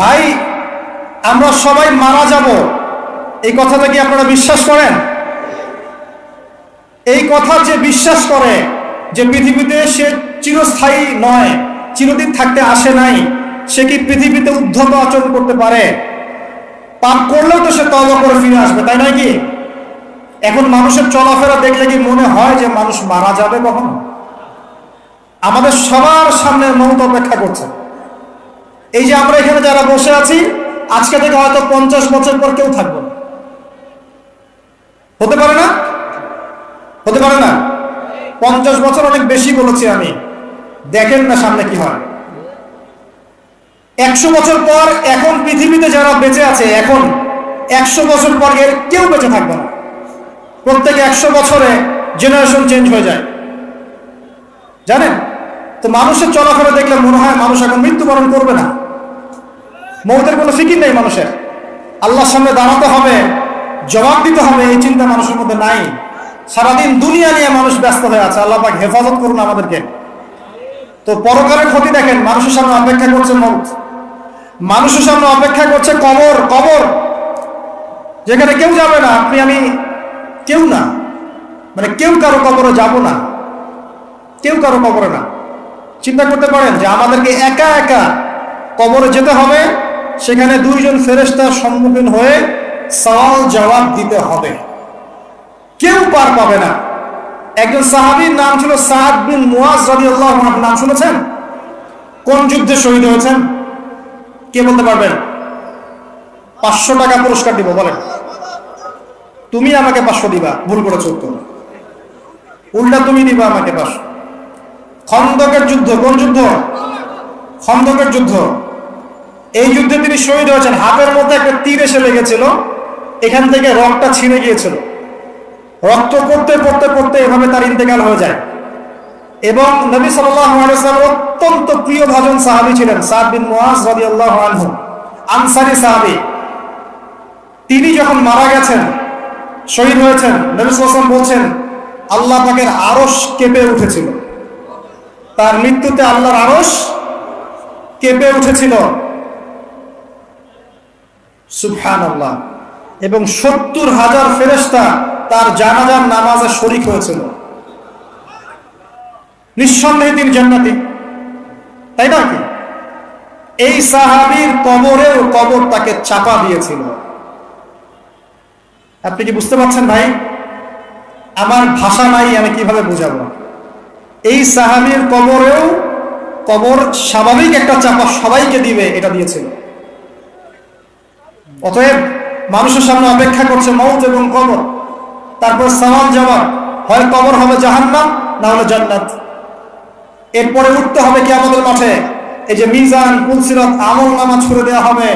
ভাই, আমরা সবাই মারা যাব। এই কথাটা কি আপনারা বিশ্বাস করেন? এই কথা যে বিশ্বাস করে যে পৃথিবীতে সে চিরস্থায়ী নয়, চিরদিন থাকতে আসে নাই, সে কি পৃথিবীতে উদ্ধত আচরণ করতে পারে? পাপ করলেও তো সে তবা করে ফিরে আসবে, তাই নয় কি? এখন মানুষের চলাফেরা দেখলে কি মনে হয় যে মানুষ মারা যাবে কখনো? আমাদের সবার সামনে মৌত অপেক্ষা করছে। এই যে আমরা এখানে যারা বসে আছি, আজকে থেকে হয়তো পঞ্চাশ বছর পর কেউ থাকব না। হতে পারে না? হতে পারে না? পঞ্চাশ বছর অনেক বেশি বলেছি আমি। দেখেন না সামনে কি হয়। একশো বছর পর এখন পৃথিবীতে যারা বেঁচে আছে, এখন একশো বছর পর এর কেউ বেঁচে থাকবে না। প্রত্যেক একশো বছরে জেনারেশন চেঞ্জ হয়ে যায়। জানেন? তো মানুষের চলাফেরা দেখলে মনে হয় মানুষ এখন মৃত্যুবরণ করবে না। মৌতের কোনো ফিকির নেই মানুষের। আল্লাহর সামনে দাঁড়াতে হবে, জবাব দিতে হবে, এই চিন্তা মানুষের মধ্যে নাই। সারাদিন দুনিয়া নিয়ে মানুষ ব্যস্ত হয়ে আছে, আল্লাহ পাক হেফাজত করুন আমাদেরকে। তো পরকালের ক্ষতি দেখেন, মানুষের সামনে অপেক্ষা করছে মৌত। মানুষের সামনে অপেক্ষা করছে কবর কবর। যেখানে কেউ যাবে না, আপনি, আমি কেউ না। মানে কেউ কারও কবরে যাব না। কেউ কারও কবরে না। চিন্তা করতে পারেন যে আমাদেরকে একা একা কবরে যেতে হবে সেখানে দুইজন ফেরেস্তার সম্মুখীন হয়ে সওয়াল জবাব দিতে হবে। কেউ পার পাবে না। একজন সাহাবীর নাম ছিল সাদ বিন মুয়াজ নাম শুনেছেন? কোন যুদ্ধে শহীদ হয়েছেন? কে বলতে পারবেন? পাঁচশো টাকা পুরস্কার দিব, বলেন। তুমি আমাকে পাঁচশো দিবা, ভুল করেছ উত্তর। উল্টা তুমি দিবা আমাকে পাঁচশো। খন্দকের যুদ্ধ, কোন যুদ্ধ? খন্দকের যুদ্ধ। এই যুদ্ধে তিনি শহীদ হয়েছেন। হাতের মধ্যে একটা তীর এসে লেগেছিল। এখান থেকে রক্তটা ছিঁড়ে গিয়েছিল। রক্ত পড়তে পড়তে পড়তে এভাবে তার ইন্তেকাল হয়ে যায়। এবং নবী সাল্লাম অত্যন্ত প্রিয় ভাজন সাহাবি ছিলেন রাদিয়াল্লাহু আনহু, আনসারি সাহাবি। তিনি যখন মারা গেছেন, শহীদ হয়েছেন, নবী সাল্লাম বলছেন, আল্লাহ পাকের আরশ কেঁপে উঠেছিল। তার মৃত্যুতে আল্লাহর আরশ কেঁপে উঠেছিল। এবং সত্তর হাজার ফেরেস্তা তার জানাজার নামাজে শরিক হয়েছিল। নিঃসন্দেহে তিনি জান্নাতি। তাই না কি? এই সাহাবির কবরেও কবর তাকে চাপা দিয়েছিল। আপনি কি বুঝতে পারছেন ভাই? আমার ভাষা নাই, আমি কীভাবে বুঝাবো? এই সাহাবির কবরেও কবর স্বাভাবিক একটা চাপা সবাইকে দিবে, এটা দিয়েছিল। অতএব মানুষের সামনে অপেক্ষা করছে মৌত এবং কবর। তারপর সওয়াল জবাব, হয় কবর হবে জাহান্নাম, না হলে জান্নাত। এরপরে উঠতে হবে কি আমাদের মাঠে। এই যে মিজান, পুলসিরাত, আমল নামা ছুড়ে দেওয়া হবে।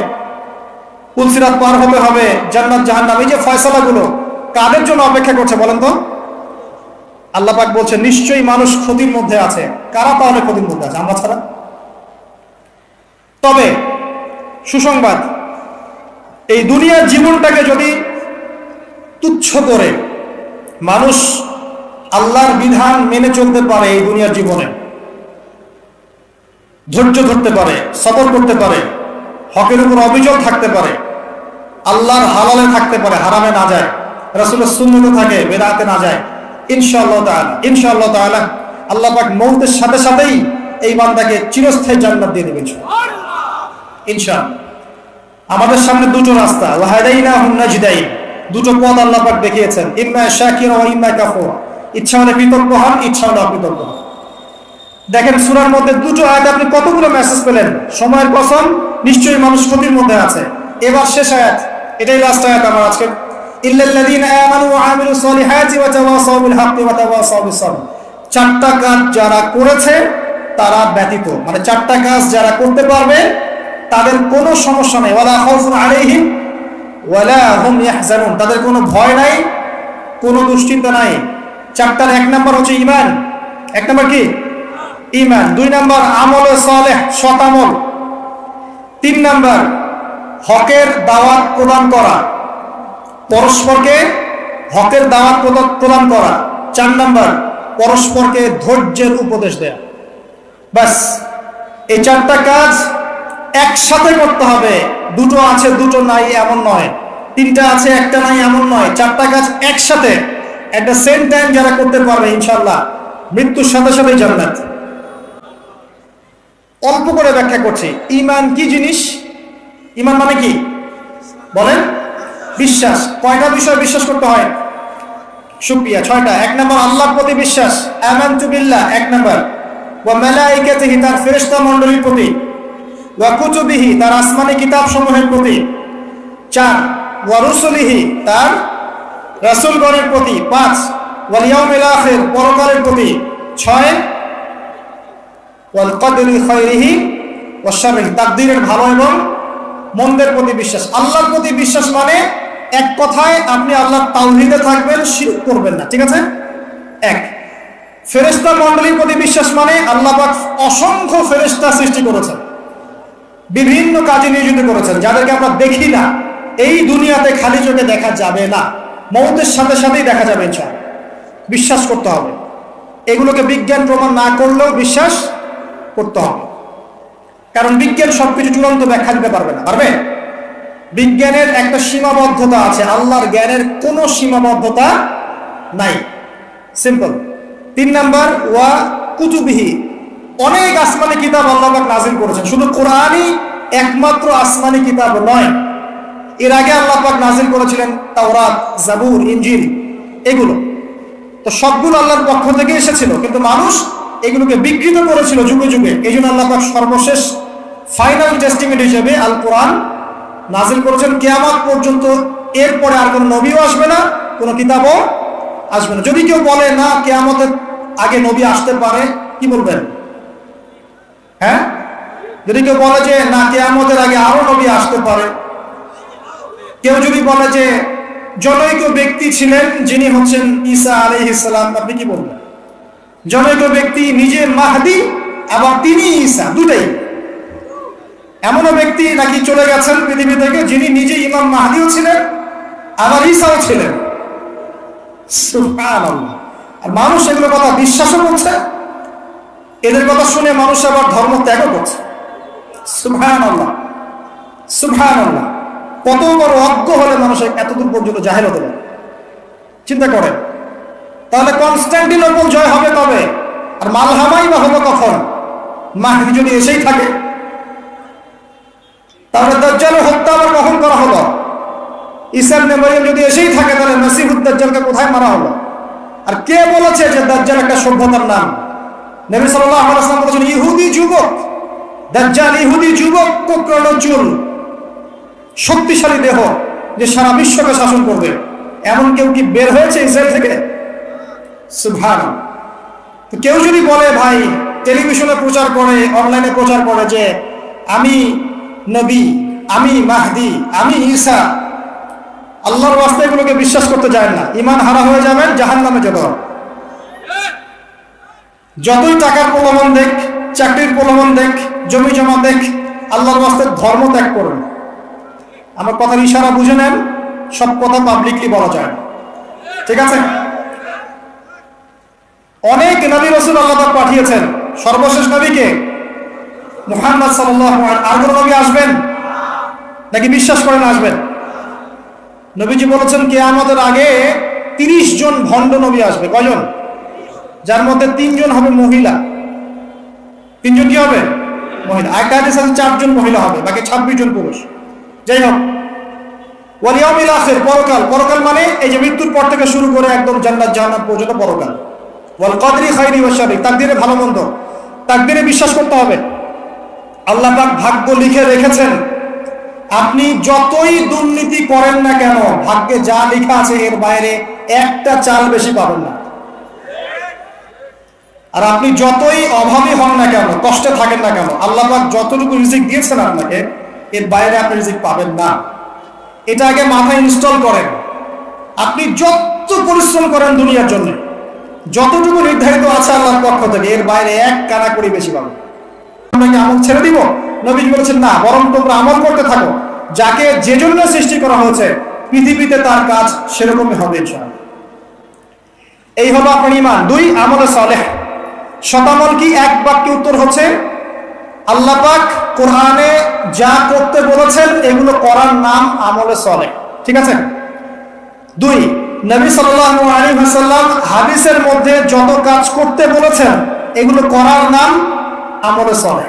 পুলসিরাত পার হতে হবে, জান্নাত, জাহান্নাম। এই যে ফয়সালাগুলো, কাদের জন্য অপেক্ষা করছে বলেন তো? আল্লাহ পাক বলছে, নিশ্চয়ই মানুষ ক্ষতির মধ্যে আছে। কারা তাহলে ক্ষতির মধ্যে আছে? আমরা ছাড়া। তবে, সুসংবাদ এই দুনিয়ার জীবনটাকে যদি তুচ্ছ করে মানুষ আল্লাহর বিধান মেনে চলতে পারে এই দুনিয়ার জীবনে, ধৈর্য ধরতে পারে সবর করতে পারে, হকের উপর অভিযোগ থাকতে পারে, আল্লাহর হালালে থাকতে পারে, হারামে না যায়, রাসুলের সুন্নতে থাকে, বেদাতে না যায়, ইনশাআল্লাহ তাআলা, ইনশাআল্লাহ আল্লাহ পাক মৌতের সাথে সাথেই এই বান্দাকে চিরস্থায়ী জান্নাত দিয়ে দেবেন। ইনশাআল্লাহ। আমাদের সামনে দুটো রাস্তা। ওয়াহাদাইনা দুটো পথ আল্লাহ পাক দেখিয়েছেন। ইম্মা শাকির ও ইম্মা কাফুর। ইচ্ছা হলে কৃতজ্ঞ হন, ইচ্ছা হলে অকৃতজ্ঞ হন। দেখেন, সুরার মধ্যে দুটো আয়াত আপনি কতগুলো মেসেজ পেলেন? সময়ের কসম, নিশ্চয়ই মানুষ ক্ষতির মধ্যে আছে। এবার শেষ আয়াত। এটাই লাস্ট আয়াত আমার আজকে চারটা কাজ যারা করেছে, তারা ব্যতীত। মানে চারটা কাজ যারা করতে পারবে তাদের কোনো সমস্যা নেই। ওয়ালা খাউফুন আলাইহিম, ওয়ালা হুম ইয়াহজানুন। তাদের কোনো ভয় নাই, কোনো দুশ্চিন্তা নাই। চারটার এক নাম্বার হচ্ছে ঈমান। এক নাম্বার কি? ঈমান। দুই নাম্বার আমলে সালেহ, সৎ আমল। তিন নাম্বার হকের দাওয়াত প্রদান করা। পরস্পরকে হকের দাওয়াত প্রদা- প্রদান করা। চার নাম্বার পরস্পরকে ধৈর্যের উপদেশ দেয়া। ব্যাস, এই চারটা কাজ একসাথে করতে হবে। দুটো আছে, দুটো নাই, এমন নয়। তিনটা আছে, একটা নাই, এমন নয়। চারটা কাজ একসাথে। দ্য সেম টাইম যারা করতে পারবে ইনশাল্লাহ মৃত্যুর সাথে সাথেই জান্নাত। অল্প করে ব্যাখ্যা করছি। ইমান কি জিনিস? ইমান মানে কি? বলেন। বিশ্বাস। কয়টা বিষয় বিশ্বাস করতে হয়? সুপ্রিয়া, ছয়টা। এক নম্বর, আল্লাহর প্রতি বিশ্বাস। আমানতু বিল্লাহ, এক নম্বর। ওয়া মালাইকাতিহি, তার ফেরেশতা মণ্ডলীর প্রতি। ওয়া কুতুবিহি তার আসমানি কিতাব সমূহের প্রতি। চার ওয়া রুসুলিহি তার রাসূলগণের প্রতি। পাঁচ ওয়াল ইয়াউমিল আখির, পরকালের প্রতি। ছয় ওয়াল কদরি খায়রিহি ওয়া শাররিহি তাকদীরের ভালো এবং মন্দের প্রতি বিশ্বাস। আল্লাহর প্রতি বিশ্বাস মানে এক কথায় আপনি আল্লাহর তাওহীদে থাকবেন, শিরক করবেন না। ঠিক আছে? এক ফেরেশতা মণ্ডলীর প্রতি বিশ্বাস মানে আল্লাহ পাক অসংখ্য ফেরেস্তা সৃষ্টি করেছেন। বিভিন্ন কাজে নিয়োজিত করেছেন, যাদেরকে আমরা দেখি না। এই দুনিয়াতে খালি চোখে দেখা যাবে না। মৌতের সাথে সাথেই দেখা যাবে, ইনশাআল্লাহ। বিশ্বাস করতে হবে। এগুলোকে বিজ্ঞান প্রমাণ না করলেও বিশ্বাস করতে হবে। কারণ বিজ্ঞান সবকিছু চূড়ান্ত ব্যাখ্যা দিতে পারবে না। পারবে? বিজ্ঞানের একটা সীমাবদ্ধতা আছে। আল্লাহর জ্ঞানের কোনো সীমাবদ্ধতা নাই। সিম্পল তিন নাম্বার, ওয়া কুতুবিহি। অনেক আসমানি কিতাব আল্লাহ পাক নাজিল করেছেন। শুধু কোরআনই একমাত্র আসমানি কিতাব নয়, এর আগে আল্লাহ পাক নাজিল করেছিলেন তাওরাত, জাবুর, ইনজিল, এগুলো। তো সবগুলো আল্লাহর পক্ষ থেকে এসেছিল, কিন্তু মানুষ এগুলোকে বিকৃত করেছিল যুগে যুগে। এই জন্য আল্লাহ পাক সর্বশেষ ফাইনাল টেস্টিমেন্ট হিসেবে আল কোরআন নাজিল করেছেন। কেয়ামত পর্যন্ত এরপরে আর কোনো নবীও আসবে না, কোনো কিতাবও আসবে না। যদি কেউ বলে, না, কেয়ামতের আগে নবী আসতে পারে, কি বলবেন? হ্যাঁ? যদি কেউ বলে যে, না, কেয়ামতের আগে আরও নবী আসতে পারে। কেউ যদি বলে যে জনৈক ব্যক্তি ছিলেন, যিনি হচ্ছেন ঈসা আলাইহিসসালাম আপনি কি বলবেন? জনৈক ব্যক্তি নিজে মাহদি আবার তিনি ঈসা, দুটাই। এমনও ব্যক্তি নাকি চলে গেছেন পৃথিবী থেকে, যিনি নিজে ইমাম মাহদিও ছিলেন, আবার ঈসাও ছিলেন। আর মানুষ এগুলো কথা বিশ্বাসও করছে। এদের কথা শুনে মানুষ আবার ধর্ম ত্যাগও করছে। সুবহান আল্লাহ আল্লাহ কত বড় অজ্ঞ হলে মানুষ এতদূর পর্যন্ত জাহের হতে পারে? চিন্তা করেন। তাহলে কনস্ট্যান্টিনোপল জয় হবে কবে? আর মালহামাই বা হবে কখন? মাহদি যদি এসেই থাকে। তাহলে দাজ্জালের হত্যা আবার কখন করা হলো? ইসার মেমোরিয়াল যদি এসেই থাকে, তাহলে নসিহুদ দাজ্জালকে কোথায় মারা হলো? আর কে বলেছে যে দাজ্জাল একটা সভ্যতার নাম? নবী সাল্লাল্লাহু আলাইহি ওয়াসাল্লাম বলেছেন, ইহুদি যুবক, দাজ্জাল ইহুদি যুবক কোকরণ চুল শক্তিশালী দেহ যে সারা বিশ্বকে শাসন করবে, এমন কেউ কি বের হয়েছে ইসরায়েল থেকে? তো কেউ যদি বলে, ভাই, টেলিভিশনে প্রচার করে, অনলাইনে প্রচার করে যে আমি নবী, আমি মাহদি, আমি ঈসা, আল্লাহর ওয়াস্তে এগুলোকে বিশ্বাস করতে যায় না। ইমান হারা হয়ে যাবেন জাহান নামে যেতে যতই টাকার প্রলোভন দেখ, চাকরির প্রলোভন দেখ, জমি জমা দেখ, আল্লাহর ওয়াস্তে ধর্ম ত্যাগ করুন আমার কথার ইশারা বুঝে নেন, সব কথা পাবলিকলি বলা যায় ঠিক আছে? অনেক নবী রসুল আল্লাহ পাঠিয়েছেন। সর্বশেষ নবীকে মুহাম্মদ আলাইহি আর কোন নবী আসবেন? নাকি বিশ্বাস করেন আসবেন? নবীজি বলেছেন কে আমাদের আগে তিরিশ জন ভণ্ড নবী আসবে। কয়জন? যার মধ্যে তিনজন হবে মহিলা। তিনজন কি হবে? মহিলা। একটা হাদিস আছে চারজন মহিলা হবে? বাকি ছাব্বিশ জন পুরুষ। যাই হোক। ওয়ালিয়াউমিল আখির, পরকাল। পরকাল মানে এই যে মৃত্যুর পর থেকে শুরু করে একদম জান্নাত, জাহান্নাম পর্যন্ত পরকাল। ওয়াল কদরি খাইরি ওয়া শাররি, তাকদিরে ভালো মন্দ। তাকদিরে বিশ্বাস করতে হবে। আল্লাহ পাক ভাগ্য লিখে রেখেছেন, আপনি যতই দুর্নীতি করেন না কেন, ভাগ্যে যা লেখা আছে এর বাইরে একটা চাল বেশি পাবেন না। আর আপনি যতই অভাবী হন না কেন, কষ্টে থাকেন না কেন, আল্লাহ যতটুকু রিজিক দিয়েছেন আপনাকে, এর বাইরে আপনি রিজিক পাবেন না। এটা আগে মাথায় ইনস্টল করেন। আপনি যত পরিশ্রম করেন দুনিয়ার জন্য, যতটুকু নির্ধারিত আছে আল্লাহর পক্ষ থেকে, এর বাইরে এক কানা করি বেশি পাবেন। আপনাকে আমল ছেড়ে দিব? নবী বলেছেন, না, বরং তোমরা আমল করতে থাকো। যাকে যে জন্য সৃষ্টি করা হয়েছে, পৃথিবীতে তার কাজ সেরকমই হবে এই হলো আপনার ইমান দুই, আমলে সালেহ। শতামল কি? এক বাক্যে উত্তর হচ্ছে, আল্লাহ পাক কোরআনে যা করতে বলেছেন, এগুলো করার নাম আমলে চলে। ঠিক আছে? দুই, নবী আলাইহি হাদিসের মধ্যে যত কাজ করতে বলেছেন, এগুলো করার নাম আমলে চলে।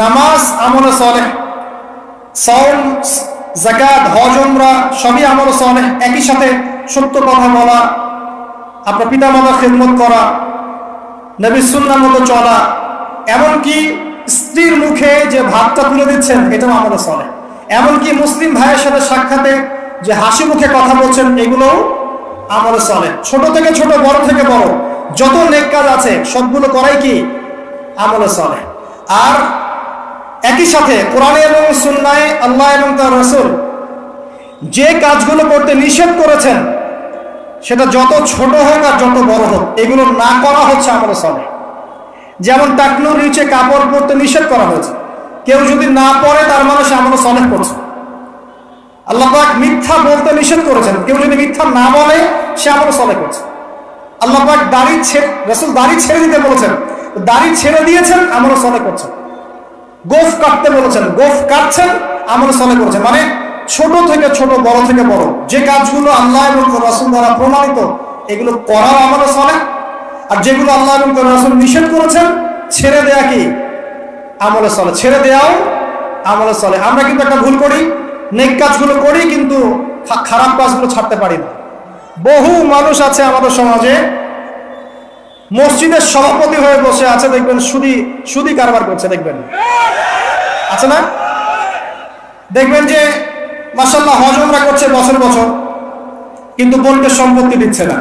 নামাজ আমলে চলে জাকাত হজমরা সবই আমলে চলে। একই সাথে সত্য কথা বলা, আপনার পিতা মাতার খেদমত করা নবী সুন্নার মতো চলা, এমনকি স্ত্রীর মুখে যে ভাবটা তুলে দিচ্ছেন এটাও আমলে চলে এমনকি মুসলিম ভাইয়ের সাথে সাক্ষাতে যে হাসি মুখে কথা বলছেন, এগুলোও আমলে চলে ছোট থেকে ছোট, বড় থেকে বড়, যত নেক কাজ আছে, সবগুলো করাই কি আমলে চলে আর একই সাথে কোরআনে এবং সুন্নায় আল্লাহ এবং তার রসুল যে কাজগুলো করতে নিষেধ করেছেন সেটা যত ছোট হোক আর যত বড় হোক, এগুলো না করা হচ্ছে আমলে চলে যেমন টাকনুর নিচে কাপড় পরতে নিষেধ করা হয়েছে। কেউ যদি না পরে, তার মানে সে আমলে সলেহ করছে। আল্লাহ পাক মিথ্যা বলতে নিষেধ করেছেন। কেউ যদি মিথ্যা না বলে, সে আমলে সলে করছে। আল্লাহ পাক দাড়ি ছেড়ে, রসুল দাড়ি ছেড়ে দিতে বলেছেন। দাড়ি ছেড়ে দিয়েছেন, আমলে সলে করছেন। গোফ কাটতে বলেছেন, গোফ কাটছেন, আমলে সলে করেছেন। মানে ছোট থেকে ছোট, বড় থেকে বড়। যে কাজগুলো আল্লাহ এবং রসুল দ্বারা প্রমাণিত এগুলো করাও আমলে চলে আর যেগুলো আল্লাহ এবং রসুল নিষেধ করেছেন, ছেড়ে দেয়া কি? আমলে চলে ছেড়ে দেয়াও আমলে চলে আমরা কিন্তু একটা ভুল করি, নেক কাজগুলো করি, কিন্তু খারাপ কাজগুলো ছাড়তে পারি না। বহু মানুষ আছে আমাদের সমাজে, মসজিদের সভাপতি হয়ে বসে আছে, দেখবেন সুদি সুদি কারবার করছে, দেখবেন। আছে না? দেখবেন যে মাসাল্লাহ হজমরা করছে বছর বছর, কিন্তু বোনকে সম্পত্তি দিচ্ছে না।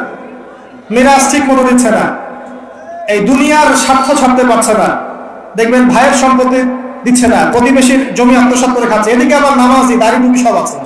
মিরাজ ঠিক মতো দিচ্ছে না। এই দুনিয়ার স্বার্থ ছাড়তে পারছে না। দেখবেন ভাইয়ের সম্পত্তি দিচ্ছে না, প্রতিবেশীর জমি আত্মসাত করে খাচ্ছে। এদিকে আবার নামাজি, দাড়ি টুপি সব আছে।